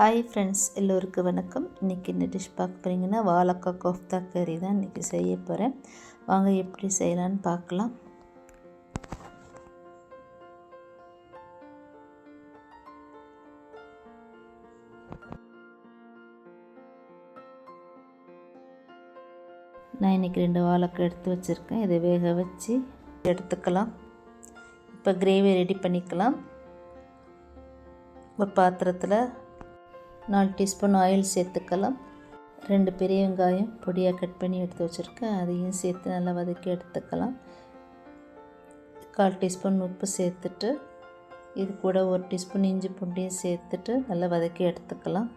Hi friends எல்லோருக்கும் வணக்கம். இன்றைக்கி என்ன டிஷ் பார்க்க போகிறீங்கன்னா வாழைக்காய் கோஃப்தா கறி தான் இன்றைக்கி செய்ய போகிறேன் வாங்க எப்படி செய்யலான்னு பார்க்கலாம். நான் இன்றைக்கி ரெண்டு வாழைக்காய் எடுத்து வச்சுருக்கேன். இதை வேக வச்சு எடுத்துக்கலாம். இப்போ கிரேவி ரெடி பண்ணிக்கலாம். ஒரு பாத்திரத்தில் நாலு டீஸ்பூன் ஆயில் சேர்த்துக்கலாம். ரெண்டு பெரிய வெங்காயம் பொடியாக கட் பண்ணி எடுத்து வச்சுருக்கேன். அதையும் சேர்த்து நல்லா வதக்கி எடுத்துக்கலாம். கால் டீஸ்பூன் உப்பு சேர்த்துட்டு இது கூட ஒரு டீஸ்பூன் இஞ்சி பூண்டையும் சேர்த்துட்டு நல்லா வதக்கி எடுத்துக்கலாம்.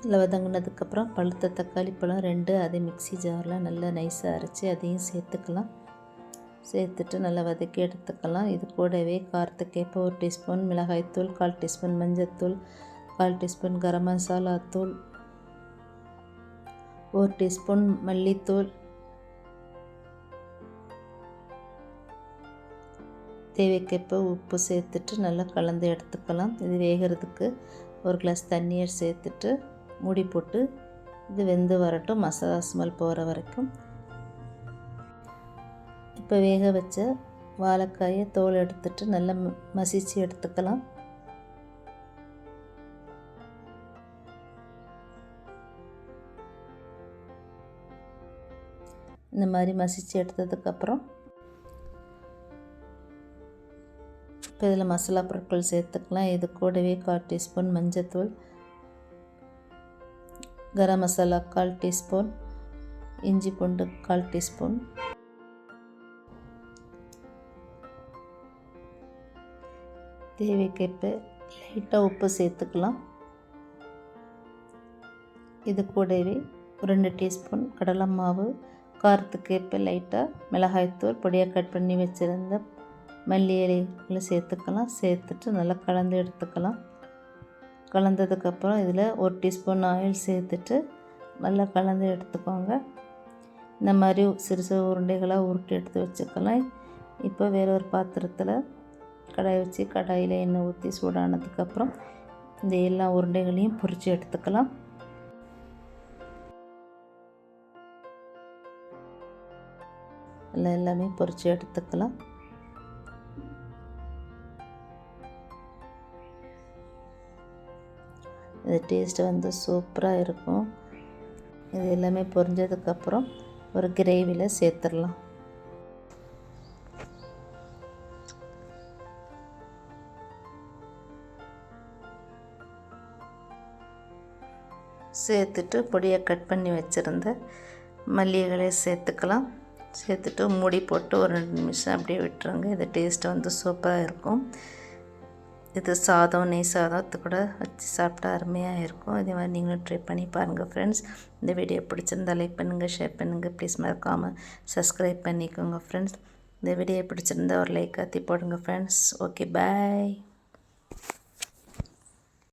நல்லா வதங்கினதுக்கப்புறம் பழுத்த தக்காளி பழம் ரெண்டு அதே மிக்சி ஜாரில் நல்லா நைஸாக அரைச்சி அதையும் சேர்த்துக்கலாம். சேர்த்துட்டு நல்லா வதக்கி எடுத்துக்கலாம். இது கூடவே காரத்துக்கேற்ப ஒரு டீஸ்பூன் மிளகாய்த்தூள் கால் டீஸ்பூன் மஞ்சத்தூள் கால் டீஸ்பூன் கரம் மசாலா தூள் ஒரு டீஸ்பூன் மல்லித்தூள் தேவைக்கேற்ப உப்பு சேர்த்துட்டு நல்லா கலந்து எடுத்துக்கலாம். இது வேகிறதுக்கு ஒரு கிளாஸ் தண்ணியை சேர்த்துட்டு மூடி போட்டு இது வெந்து வரட்டும். மசாலா ஸ்மெல் போகிற வரைக்கும். இப்போ வேக வச்ச வாழைக்காயை தோல் எடுத்துட்டு நல்லா மசிச்சு எடுத்துக்கலாம். இந்த மாதிரி மசிச்சு எடுத்ததுக்கப்புறம் இப்போ இதில் மசாலா பொருட்கள் சேர்த்துக்கலாம். இது கூடவே கால் டீஸ்பூன் மஞ்சத்தூள் கரம் மசாலா கால் டீஸ்பூன் இஞ்சி பூண்டு கால் டீஸ்பூன் தேவைக்கேற்ப லைட்டாக உப்பு சேர்த்துக்கலாம். இது கூடவே ரெண்டு டீஸ்பூன் கடலை மாவு காரத்துக்கேற்ப லைட்டாக மிளகாய்த்தூள் பொடியாக கட் பண்ணி வச்சுருந்த மல்லி இலைகளை சேர்த்துக்கலாம். சேர்த்துட்டு நல்லா கலந்து எடுத்துக்கலாம். கலந்ததுக்கப்புறம் இதில் ஒரு டீஸ்பூன் ஆயில் சேர்த்துட்டு நல்லா கலந்து எடுத்துக்கோங்க. இந்த மாதிரி சிறு சிறு உருண்டைகளாக உருட்டி எடுத்து வச்சுக்கலாம். இப்போ வேற ஒரு பாத்திரத்தில் கடாய் வச்சு கடாயில் எண்ணெய் ஊற்றி சூடானதுக்கப்புறம் இந்த எல்லா உருண்டைகளையும் பொரித்து எடுத்துக்கலாம். எல்லாம் எல்லாமே பொரித்து எடுத்துக்கலாம். இது டேஸ்ட்டு வந்து சூப்பராக இருக்கும். இது எல்லாமே பொரிஞ்சதுக்கப்புறம் ஒரு கிரேவியில் சேர்த்துடலாம். சேர்த்துட்டு பொடியை கட் பண்ணி வச்சுருந்த மல்லிகளை சேர்த்துக்கலாம். சேர்த்துட்டு மூடி போட்டு ஒரு ரெண்டு நிமிஷம் அப்படியே விட்டுருங்க. இது டேஸ்ட் வந்து சூப்பராக இருக்கும். இது சாதம் நெய் சாதத்து கூட வச்சு சாப்பிட்டா அருமையாக இருக்கும். இதே மாதிரி நீங்களும் ட்ரை பண்ணி பாருங்கள் ஃப்ரெண்ட்ஸ் இந்த வீடியோ பிடிச்சிருந்தா லைக் பண்ணுங்கள் ஷேர் பண்ணுங்கள் ப்ளீஸ் மறக்காமல் சப்ஸ்கிரைப் பண்ணிக்கோங்க ஃப்ரெண்ட்ஸ் இந்த வீடியோ பிடிச்சிருந்தா ஒரு லைக் கத்தி போடுங்க ஃப்ரெண்ட்ஸ் ஓகே பாய்